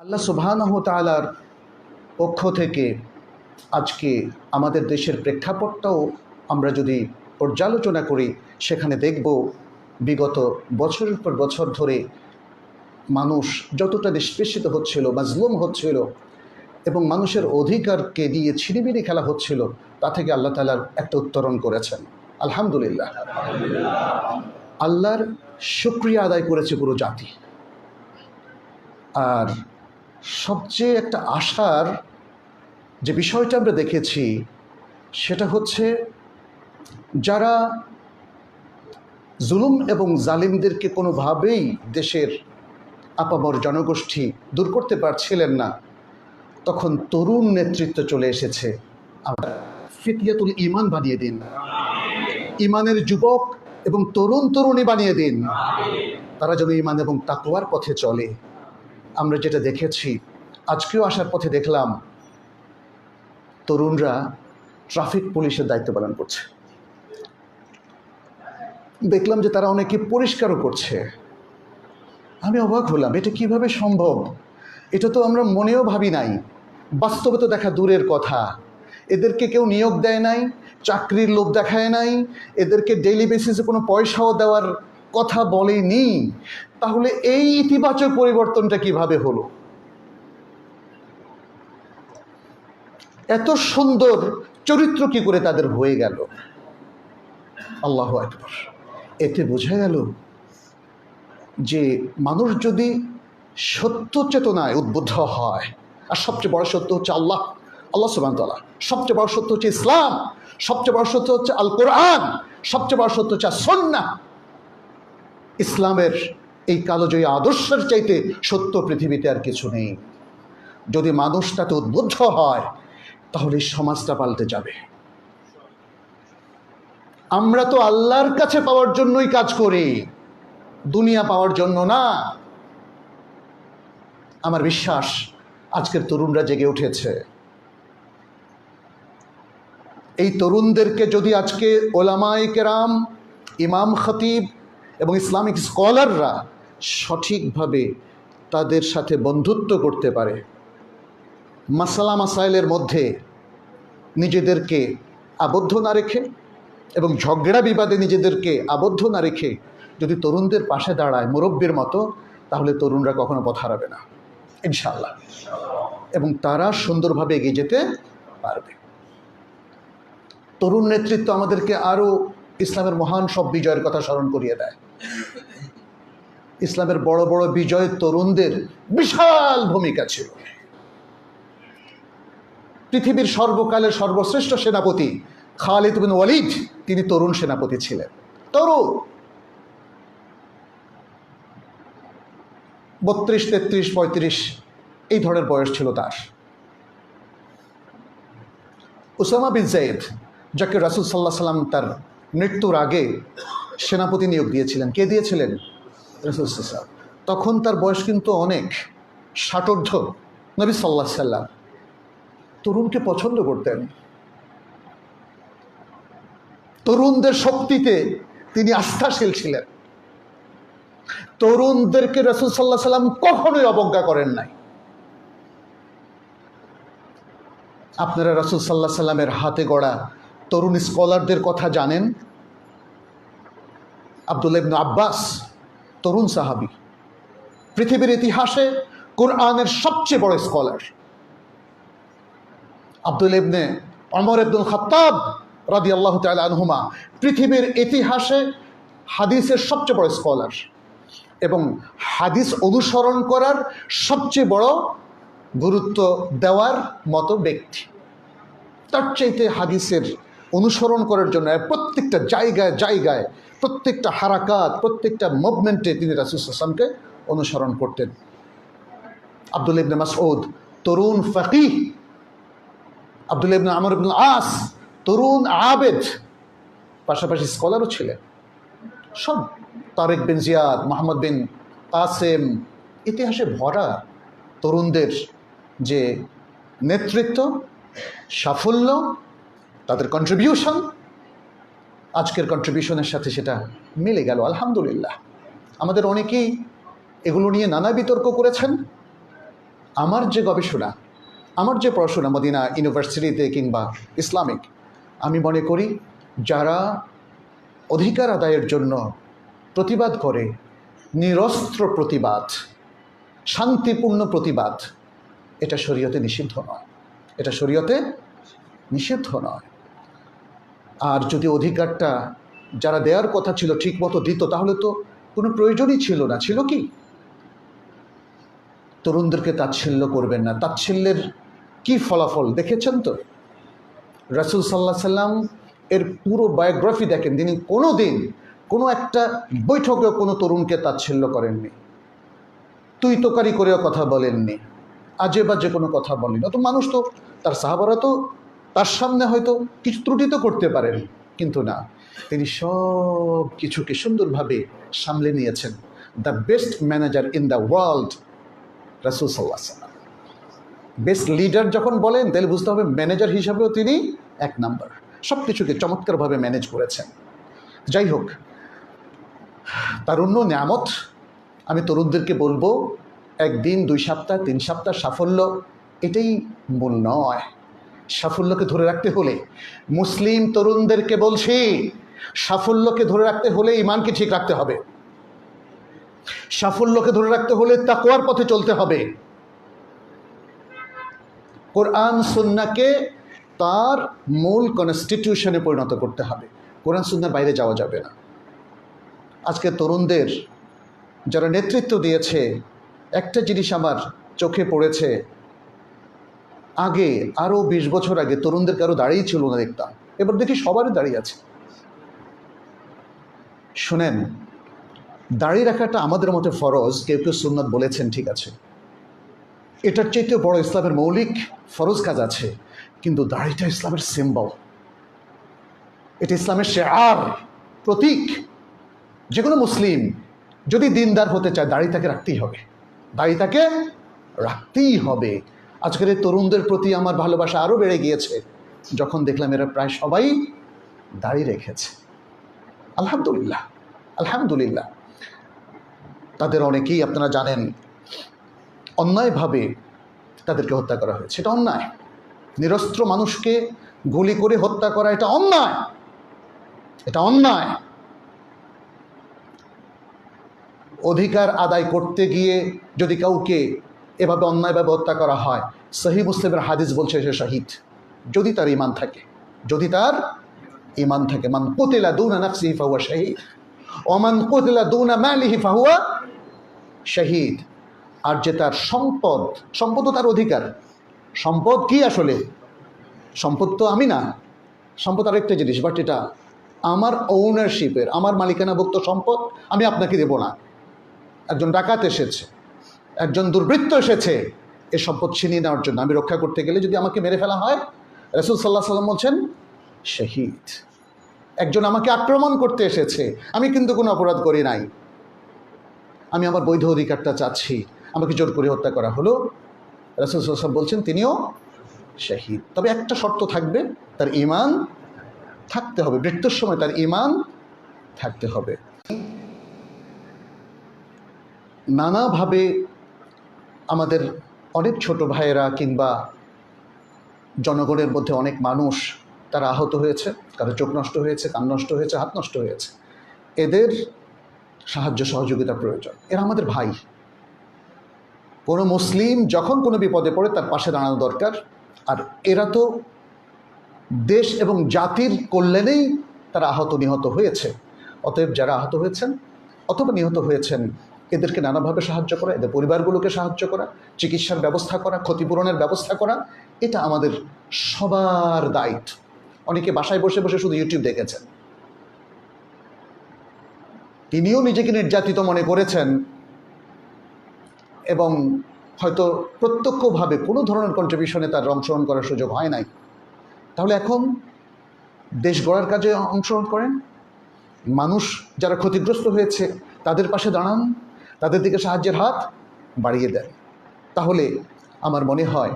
আল্লাহ সুবহানাহু তাআলার পক্ষ থেকে আজকে আমাদের দেশের প্রেক্ষাপটটাও আমরা যদি পর্যালোচনা করি, সেখানে দেখব বিগত বছরের পর বছর ধরে মানুষ যতটা নিষ্পেষিত হচ্ছিল, মাজলুম হচ্ছিল এবং মানুষের অধিকারকে দিয়ে ছিনিমিনি খেলা হচ্ছিল, তা থেকে আল্লাহ তালার একটা উত্তরণ করেছেন। আলহামদুলিল্লাহ। আল্লাহর শুক্রিয়া আদায় করেছে পুরো জাতি। আর সবচেয়ে একটা আশার যে বিষয়টা আমরা দেখেছি, সেটা হচ্ছে যারা জুলুম এবং জালিমদেরকে কোনোভাবেই দেশের আপামর জনগোষ্ঠী দূর করতে পারছিলেন না, তখন তরুণ নেতৃত্ব চলে এসেছে। আমরা ফিতিয়াতুল ইমান বানিয়ে দিন। ইমানের যুবক এবং তরুণ তরুণী বানিয়ে দিন। তারা যেন ইমান এবং তাকওয়ার পথে চলে। আমরা যেটা দেখেছি, আজকেও আসার পথে দেখলাম তরুণরা ট্রাফিক পুলিশের দায়িত্ব পালন করছে। দেখলাম যে তারা অনেকে পরিষ্কারও করছে। আমি অবাক হলাম, এটা কীভাবে সম্ভব? এটা তো আমরা মনেও ভাবি নাই। বাস্তবে তো দেখা দূরের কথা। এদেরকে কেউ নিয়োগ দেয় নাই, চাকরির লোভ দেখায় নাই, এদেরকে ডেইলি বেসিসে কোনো পয়সাও দেওয়ার কথা বলেনি, তাহলে এই ইতিবাচক পরিবর্তনটা কীভাবে হলো? এত সুন্দর চরিত্র কি করে তাদের হয়ে গেল? আল্লাহ একবার এতে বোঝা গেল যে মানুষ যদি সত্য চেতনায় উদ্বুদ্ধ হয়, আর সবচেয়ে বড় সত্য হচ্ছে আল্লাহ আল্লাহ সুবাহতাল্লাহ সবচেয়ে বড় সত্য হচ্ছে ইসলাম, সবচেয়ে বড় সত্য হচ্ছে আল কোরআন সবচেয়ে বড় সত্য হচ্ছে সন্না ইসলামের এই কালোজয়ী আদর্শের চাইতে সত্য পৃথিবীতে আর কিছু নেই। যদি মানুষ তাতে উদ্বুদ্ধ হয়, তাহলে সমাজটা পাল্টে যাবে। আমরা তো আল্লাহর কাছে পাওয়ার জন্যই কাজ করি, দুনিয়া পাওয়ার জন্য না। আমার বিশ্বাস, আজকের তরুণরা জেগে উঠেছে। এই তরুণদেরকে যদি আজকে ওলামাই কেরাম, ইমাম খতিব এবং ইসলামিক স্কলাররা সঠিকভাবে তাদের সাথে বন্ধুত্ব করতে পারে। মাসালা মাসাইলের মধ্যে নিজেদেরকে আবদ্ধ না রেখে এবং ঝগড়া বিবাদে নিজেদেরকে আবদ্ধ না রেখে যদি তরুণদের পাশে দাঁড়ায় মুরব্বীর মতো, তাহলে তরুণরা কখনো পথ হারাবে না ইনশাল্লাহ এবং তারা সুন্দরভাবে এগিয়ে যেতে পারবে। তরুণ নেতৃত্ব আমাদেরকে আরও ইসলামের মহান সব বিজয়ের কথা স্মরণ করিয়ে দেয়। ইসলামের বড় বড় বিজয় তরুণদের বিশাল ভূমিকা ছিল। পৃথিবীর সর্বকালের সর্বশ্রেষ্ঠ সেনাপতি খালিদ বিন ওয়ালিদ, তিনি তরুণ সেনাপতি ছিলেন। তরুণ। বত্রিশ, তেত্রিশ, পঁয়ত্রিশ, এই ধরনের বয়স ছিল তার। উসামা বিন জাইদ যাকে রাসুল সাল্লাহ সাল্লাম তার মৃত্যুর আগে সেনাপতি নিয়োগ দিয়েছিলেন। কে দিয়েছিলেন? রাসুল সাল্লাম তখন তার বয়স কিন্তু অনেক ষাটোর্ধ নবী সাল্লাহ সাল্লাম তরুণকে পছন্দ করতেন। তরুণদের শক্তিতে তিনি আস্থাশীল ছিলেন। তরুণদেরকে রসুল সাল্লাহ সাল্লাম কখনোই অবজ্ঞা করেন নাই। আপনারা রসুল সাল্লাহ সাল্লামের হাতে গড়া তরুণ স্কলারদের কথা জানেন? আব্দুল ইবনু আব্বাস, তরুণ সাহাবি। পৃথিবীর ইতিহাসে কোরআনের সবচেয়ে বড় স্কলার আব্দুল ইবনে অমর আব্দুল খত্তাব রাদি আল্লাহ আনহুমা। পৃথিবীর ইতিহাসে হাদিসের সবচেয়ে বড় স্কলার এবং হাদিস অনুসরণ করার সবচেয়ে বড় গুরুত্ব দেওয়ার মতো ব্যক্তি। তার চাইতে হাদিসের অনুসরণ করার জন্য প্রত্যেকটা জায়গায় জায়গায় প্রত্যেকটা হারাকাত, প্রত্যেকটা মুভমেন্টে তিনি রাসুল হাসানকে অনুসরণ করতেন। আব্দুল ইবনে মাসউদ, তরুণ ফকিহ। আব্দুল ইবনে আমর ইবনুল আস তরুণ আবেদ। পাশাপাশি স্কলারও ছিলেন। সব, তারেক বিন জিয়াদ, মোহাম্মদ বিন কাসেম। ইতিহাসে ভরা তরুণদের যে নেতৃত্ব, সাফল্য, তাদের কন্ট্রিবিউশন আজকের কন্ট্রিবিউশনের সাথে সেটা মিলে গেল, আলহামদুলিল্লাহ। আমাদের অনেকেই এগুলো নিয়ে নানা বিতর্ক করেছেন। আমার যে গবেষণা, আমার যে পড়াশোনা মদিনা ইউনিভার্সিটিতে কিংবা ইসলামিক, আমি মনে করি যারা অধিকার আদায়ের জন্য প্রতিবাদ করে, নিরস্ত্র প্রতিবাদ, শান্তিপূর্ণ প্রতিবাদ, এটা শরীয়তে নিষিদ্ধ নয়। এটা শরীয়তে নিষিদ্ধ নয়। আর যদি অধিকারটা যারা দেওয়ার কথা ছিল ঠিক মতো দিত, তাহলে তো কোনো প্রয়োজনই ছিল না। ছিল কি? তরুণদেরকে তাচ্ছিল্য করবেন না। তাচ্ছিল্যের কি ফলাফল দেখেছেন তো? রাসুল সাল্লাহ সাল্লাম এর পুরো বায়োগ্রাফি দেখেন। তিনি কোনো দিন কোনো একটা বৈঠকেও কোনো তরুণকে তাচ্ছিল্য করেননি। তুই তোকারি করেও কথা বলেননি। আজে বাজে কোনো কথা বলেনি অত মানুষ তো, তার সাহাবারা তো তার সামনে হয়তো কিছু ত্রুটি তো করতে পারেন, কিন্তু না। তিনি সব কিছুকে সুন্দরভাবে সামলে নিয়েছেন। The best manager in the world রাসুল সাল্লাহ সাল্লাম বেস্ট লিডার যখন বলেন, তাহলে বুঝতে হবে ম্যানেজার হিসাবেও তিনি এক নাম্বার সব কিছুকে চমৎকারভাবে ম্যানেজ করেছেন। যাই হোক তারুণ্য নিয়ামত, আমি তরুণদেরকে বলব, একদিন, দুই সপ্তাহ, তিন সপ্তাহ সাফল্য, এটাই মূল নয়। সাফল্যকে ধরে রাখতে হলে, মুসলিম তরুণদেরকে বলছি, সাফল্যকে ধরে রাখতে হলে ইমানকে ঠিক রাখতে হবে। সাফল্যকে ধরে রাখতে হলে তাকোয়ার পথে চলতে হবে। কোরআন সুন্নাকে তার মূল কনস্টিটিউশনে পরিণত করতে হবে। কোরআন সুন্নার বাইরে যাওয়া যাবে না। আজকে তরুণদের যারা নেতৃত্ব দিয়েছে, একটা জিনিস আমার চোখে পড়েছে আগে আরও বিশ বছর আগে তরুণদের কারও দাঁড়িয়ে ছিল না দেখতাম। এবার দেখি সবারই দাঁড়িয়ে আছে। শোনেন, দাঁড়িয়ে রাখাটা আমাদের মতে ফরজ, কেউ কেউ সুন্নত বলেছেন, ঠিক আছে। এটার চাইতেও বড় ইসলামের মৌলিক ফরজ কাজ আছে, কিন্তু দাড়িটা ইসলামের সিম্বল এটা ইসলামের শেয়ার, প্রতীক। যে কোনো মুসলিম যদি দিনদার হতে চায় দাড়ি তাকে রাখতেই হবে। দাড়ি তাকে রাখতেই হবে। আজকের এই তরুণদের প্রতি আমার ভালোবাসা আরও বেড়ে গিয়েছে। যখন দেখলাম এরা প্রায় সবাই দাড়ি রেখেছে। আলহামদুলিল্লাহ আলহামদুলিল্লাহ। তাদের অনেকেই আপনারা জানেন, অন্যায়ভাবে তাদেরকে হত্যা করা হয়েছে। এটা অন্যায়। নিরস্ত্র মানুষকে গুলি করে হত্যা করা এটা অন্যায়। এটা অন্যায়। অধিকার আদায় করতে গিয়ে যদি কাউকে এভাবে অন্যায়ভাবে হত্যা করা হয়। সহি মুসলিমের হাদিস বলছে সে শহীদ। যদি তার ইমান থাকে, যদি তার ইমান থাকে, মান কুতিলা দুনা নাফসিহি ফাহুয়া শহীদ ওমান কুতিলা দুনা মালিহি ফাহুয়া শহীদ। আর যে তার সম্পদ সম্পদ তার অধিকার। সম্পদ কি আসলে? সম্পদ তো আমি না। সম্পদ আরেকটা জিনিস বাট এটা আমার ওনারশিপের আমার মালিকানাভুক্ত সম্পদ আমি আপনাকে দেব না। একজন ডাকাত এসেছে। একজন দুর্বৃত্ত এসেছে, এ সম্পদ ছিনিয়ে নেওয়ার জন্য। আমি রক্ষা করতে গেলে যদি আমাকে মেরে ফেলা হয়, রসুল সাল্লাহ সাল্লাম বলছেন, শহীদ, একজন আমাকে আক্রমণ করতে এসেছে, আমি কিন্তু কোনো অপরাধ করি নাই। আমি আমার বৈধ অধিকারটা চাচ্ছি, আমাকে জোর করে হত্যা করা হলো। রসুল সাল্লাম বলছেন, তিনিও শহীদ। তবে একটা শর্ত থাকবে, তার ইমান থাকতে হবে মৃত্যুর সময় তার ইমান থাকতে হবে। নানাভাবে আমাদের অনেক ছোট ভাইয়েরা কিংবা জনগণের মধ্যে অনেক মানুষ তারা আহত হয়েছে। কারও চোখ নষ্ট হয়েছে, কান নষ্ট হয়েছে, হাত নষ্ট হয়েছে। এদের সাহায্য সহযোগিতা প্রয়োজন। এরা আমাদের ভাই। কোনো মুসলিম যখন কোনো বিপদে পড়ে তার পাশে দাঁড়ানো দরকার। আর এরা তো দেশ এবং জাতির কল্যাণেই তারা আহত নিহত হয়েছে। অতএব যারা আহত হয়েছেন অথবা নিহত হয়েছেন এদেরকে নানাভাবে সাহায্য করা, এদের পরিবারগুলোকে সাহায্য করা, চিকিৎসার ব্যবস্থা করা, ক্ষতিপূরণের ব্যবস্থা করা, এটা আমাদের সবার দায়িত্ব। অনেকে বাসায় বসে বসে শুধু ইউটিউব দেখেছেন। তিনিও নিজেকে নির্যাতিত মনে করেছেন এবং হয়তো প্রত্যক্ষভাবে কোনো ধরনের কন্ট্রিবিউশনে তার অংশগ্রহণ করার সুযোগ হয় নাই। তাহলে এখন দেশ গড়ার কাজে অংশগ্রহণ করেন। মানুষ যারা ক্ষতিগ্রস্ত হয়েছে, তাদের পাশে দাঁড়ান। তাদের দিকে সাহায্যের হাত বাড়িয়ে দেন। তাহলে আমার মনে হয়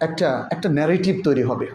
একটা একটা ন্যারেটিভ তৈরি হবে।